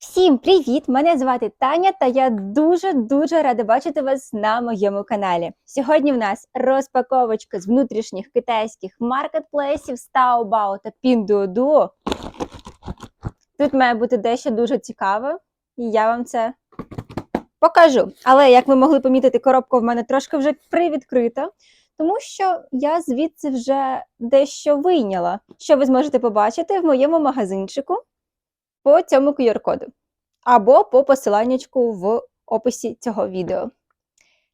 Всім привіт! Мене звати Таня, та я дуже-дуже рада бачити вас на моєму каналі. Сьогодні в нас розпаковочка з внутрішніх китайських маркетплейсів з Taobao та Pinduoduo. Тут має бути дещо дуже цікаве, і я вам це покажу. Але, як ви могли помітити, коробка в мене трошки вже привідкрита, тому що я звідси вже дещо вийняла, що ви зможете побачити в моєму магазинчику по цьому QR-коду або по посиланнячку в описі цього відео.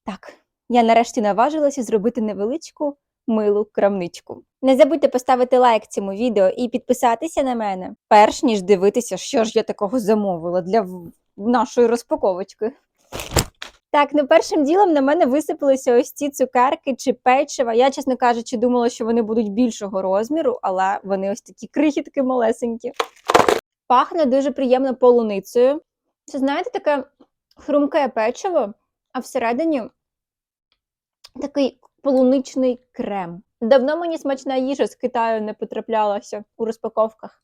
Так, я нарешті наважилася зробити невеличку милу крамничку. Не забудьте поставити лайк цьому відео і підписатися на мене, перш ніж дивитися, що ж я такого замовила для нашої розпаковочки. Так, ну першим ділом на мене висипалися ось ці цукерки чи печива. Я, чесно кажучи, думала, що вони будуть більшого розміру, але вони ось такі крихітки малесенькі. Пахне дуже приємно полуницею. Це, знаєте, таке хрумке печиво, а всередині такий полуничний крем. Давно мені смачна їжа з Китаю не потраплялася у розпаковках.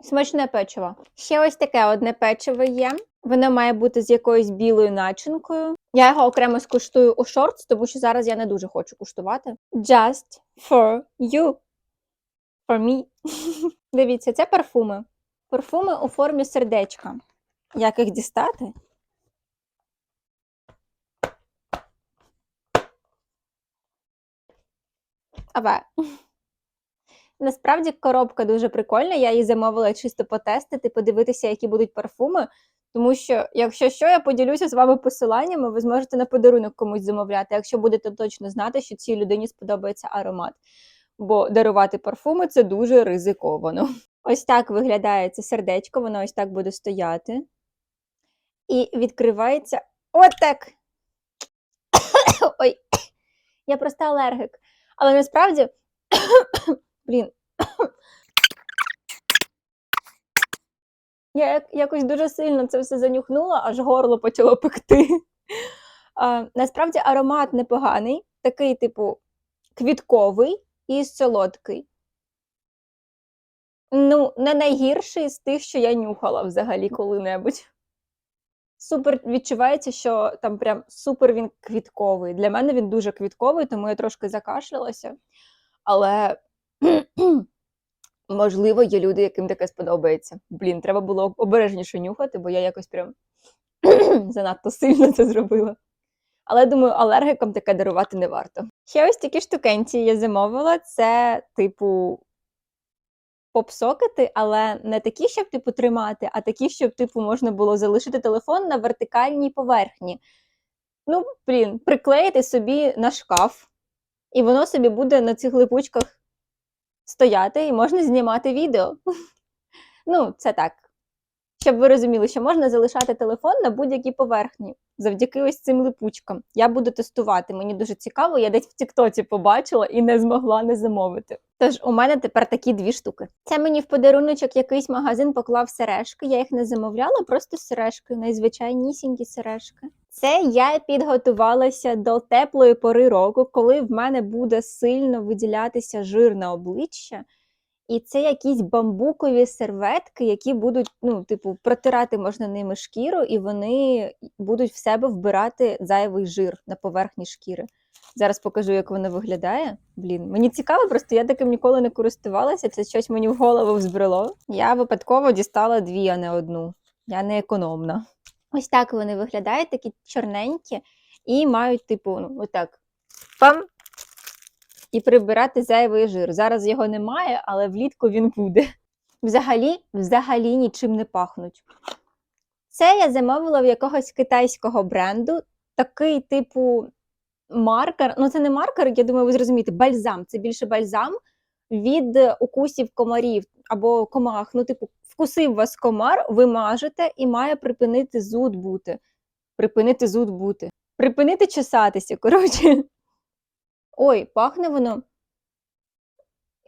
Смачне печиво. Ще ось таке одне печиво є. Воно має бути з якоюсь білою начинкою. Я його окремо скуштую у шортс, тому що зараз я не дуже хочу куштувати. Just for you. For me. Дивіться, це парфуми. Парфуми у формі сердечка. Як їх дістати? Аве. Насправді коробка дуже прикольна. Я її замовила чисто потестити, подивитися, які будуть парфуми. Тому що, якщо що, я поділюся з вами посиланнями, ви зможете на подарунок комусь замовляти, якщо будете точно знати, що цій людині сподобається аромат. Бо дарувати парфуми це дуже ризиковано. Ось так виглядає це сердечко, воно ось так буде стояти. І відкривається отак. Ой, я просто алергик. Але насправді, блін, я якось дуже сильно це все занюхнула, аж горло почало пекти. А, насправді аромат непоганий, такий, типу, квітковий і солодкий. Ну, не найгірший з тих, що я нюхала взагалі коли-небудь. Супер відчувається, що там прям супер він квітковий. Для мене він дуже квітковий, тому я трошки закашлялася. Але можливо, є люди, яким таке сподобається. Блін, треба було обережніше нюхати, бо я якось прям занадто сильно це зробила. Але думаю, алергикам таке дарувати не варто. Ще ось такі штукенці я замовила. Це, типу, поп-сокети, але не такі, щоб типу тримати, а такі, щоб типу можна було залишити телефон на вертикальній поверхні. Ну, блін, приклеїти собі на шкаф, і воно собі буде на цих липучках стояти, і можна знімати відео. Ну, це так. Щоб ви розуміли, що можна залишати телефон на будь-якій поверхні завдяки ось цим липучкам. Я буду тестувати. Мені дуже цікаво, я десь в Тіктоці побачила і не змогла не замовити. Тож у мене тепер такі дві штуки. Це мені в подаруночок якийсь магазин поклав сережки. Я їх не замовляла, просто сережки, найзвичайнісінькі сережки. Це я підготувалася до теплої пори року, коли в мене буде сильно виділятися жир на обличчя. І це якісь бамбукові серветки, які будуть, ну, типу, протирати можна ними шкіру, і вони будуть в себе вбирати зайвий жир на поверхні шкіри. Зараз покажу, як воно виглядає. Блін, мені цікаво, просто я таким ніколи не користувалася. Це щось мені в голову взбрело. Я випадково дістала дві, а не одну. Я не економна. Ось так вони виглядають, такі чорненькі, і мають, типу, ну, отак. Пам! І прибирати зайвий жир. Зараз його немає, але влітку він буде. Взагалі, взагалі нічим не пахнуть. Це я замовила в якогось китайського бренду. Такий, типу, маркер. Ну, це не маркер, я думаю, ви зрозумієте, бальзам. Це більше бальзам від укусів комарів або комах. Ну, типу, вкусив вас комар, ви мажете і має припинити зуд бути. Припинити зуд бути. Припинити чесатися, коротше. Ой, пахне воно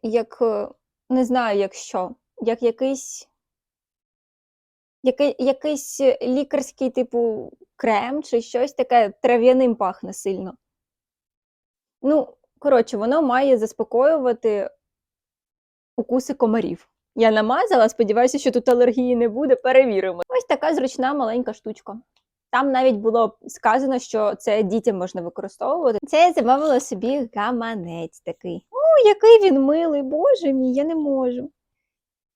як, е, не знаю, як що, як якийсь, який, якийсь лікарський, типу, крем чи щось таке трав'яним пахне сильно. Ну, коротше, воно має заспокоювати укуси комарів. Я намазала, сподіваюся, що тут алергії не буде. Перевіримо. Ось така зручна маленька штучка. Там навіть було сказано, що це дітям можна використовувати. Це я замовила собі гаманець такий. О, який він милий, боже мій, я не можу.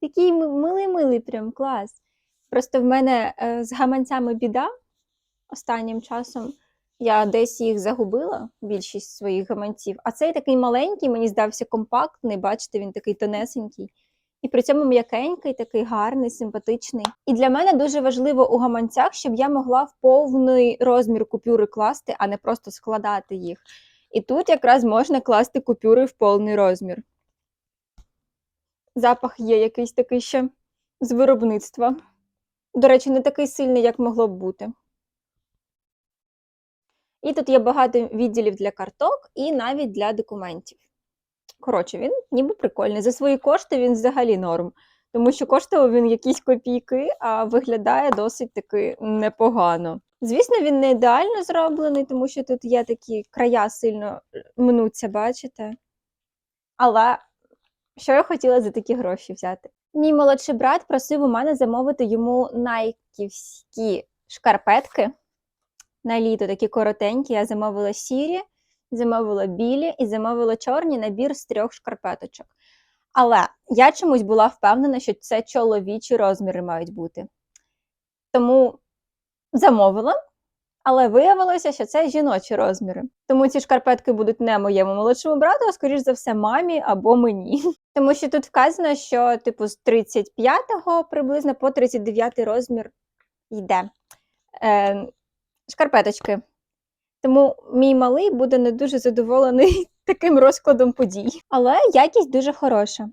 Такий милий-милий, прям клас. Просто в мене е, з гаманцями біда останнім часом. Я десь їх загубила, більшість своїх гаманців. А цей такий маленький, мені здався компактний, бачите, він такий тонесенький. І при цьому м'якенький, такий гарний, симпатичний. І для мене дуже важливо у гаманцях, щоб я могла в повний розмір купюри класти, а не просто складати їх. І тут якраз можна класти купюри в повний розмір. Запах є якийсь такий ще з виробництва. До речі, не такий сильний, як могло б бути. І тут є багато відділів для карток і навіть для документів. Коротше, він ніби прикольний. За свої кошти він взагалі норм. Тому що коштував він якісь копійки, а виглядає досить таки непогано. Звісно, він не ідеально зроблений, тому що тут є такі края сильно мнуться, бачите? Але що я хотіла за такі гроші взяти? Мій молодший брат просив у мене замовити йому найківські шкарпетки на літо, такі коротенькі. Я замовила сірі, замовила білі і замовила чорні набір з трьох шкарпеточок. Але я чомусь була впевнена, що це чоловічі розміри мають бути. Тому замовила, але виявилося, що це жіночі розміри. Тому ці шкарпетки будуть не моєму молодшому брату, а скоріш за все, мамі або мені. Тому що тут вказано, що типу з 35-го приблизно по 39 розмір йде е, шкарпеточки. Тому мій малий буде не дуже задоволений таким розкладом подій. Але якість дуже хороша.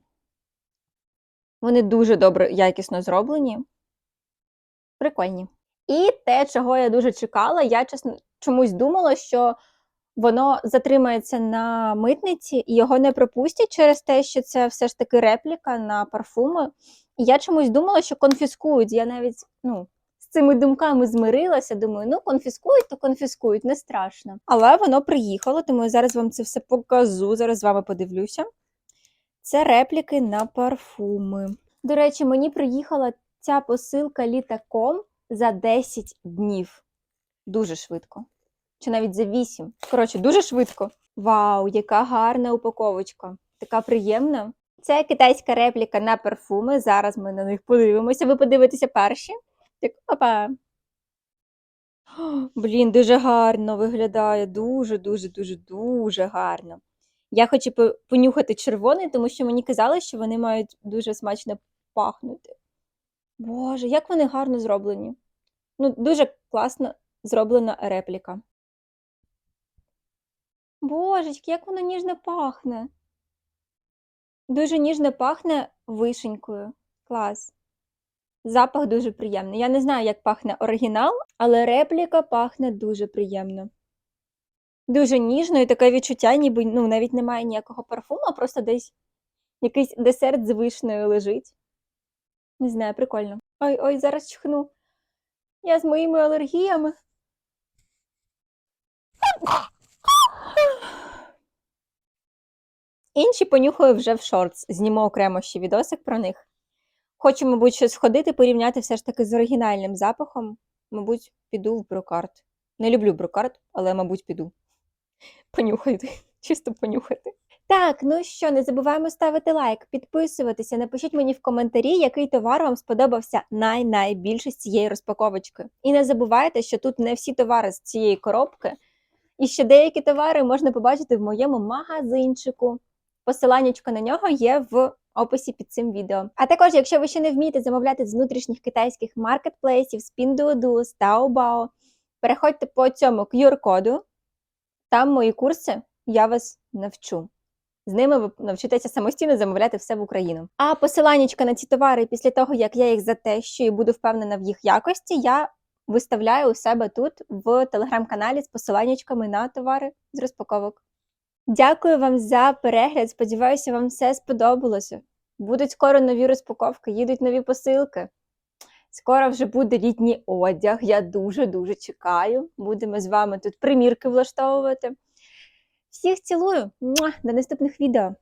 Вони дуже добре якісно зроблені. Прикольні. І те, чого я дуже чекала, я чесно чомусь думала, що воно затримається на митниці і його не пропустять через те, що це все ж таки репліка на парфуми. І я чомусь думала, що конфіскують. Я навіть ну, цими думками змирилася. Думаю, ну конфіскують, то конфіскують, не страшно. Але воно приїхало, тому я зараз вам це все покажу. Зараз з вами подивлюся. Це репліки на парфуми. До речі, мені приїхала ця посилка літаком за 10 днів. Дуже швидко. Чи навіть за 8. Коротше, дуже швидко. Вау, яка гарна упаковочка. Така приємна. Це китайська репліка на парфуми. Зараз ми на них подивимося. Ви подивитеся перші. Опа. Блін, дуже гарно виглядає. Дуже, дуже, дуже, дуже гарно. Я хочу понюхати червоний, тому що мені казали, що вони мають дуже смачно пахнути. Боже, як вони гарно зроблені. Ну, дуже класно зроблена репліка. Божечки, як воно ніжно пахне. Дуже ніжно пахне вишенькою. Клас. Запах дуже приємний. Я не знаю, як пахне оригінал, але репліка пахне дуже приємно. Дуже ніжно і таке відчуття, ніби ну, навіть немає ніякого парфуму, а просто десь якийсь десерт з вишнею лежить. Не знаю, прикольно. Ой, ой, зараз чхну. Я з моїми алергіями. Інші понюхаю вже в шортс, зніму окремо ще відосик про них. Хочу, мабуть, щось сходити, порівняти все ж таки з оригінальним запахом. Мабуть, піду в брокарт. Не люблю брокарт, але, мабуть, піду. Понюхати, чисто понюхати. Так, ну що, не забуваємо ставити лайк, підписуватися, напишіть мені в коментарі, який товар вам сподобався най-найбільше з цієї розпаковочки. І не забувайте, що тут не всі товари з цієї коробки, і що деякі товари можна побачити в моєму магазинчику. Посиланнячко на нього є в описі під цим відео. А також, якщо ви ще не вмієте замовляти з внутрішніх китайських маркетплейсів, з Pinduoduo, з Taobao, переходьте по цьому QR-коду, там мої курси, я вас навчу. З ними ви навчитеся самостійно замовляти все в Україну. А посиланнячка на ці товари після того, як я їх затещу і буду впевнена в їх якості, я виставляю у себе тут в телеграм-каналі з посиланнячками на товари з розпаковок. Дякую вам за перегляд. Сподіваюся, вам все сподобалося. Будуть скоро нові розпаковки, їдуть нові посилки. Скоро вже буде літній одяг. Я дуже-дуже чекаю. Будемо з вами тут примірки влаштовувати. Всіх цілую! До наступних відео!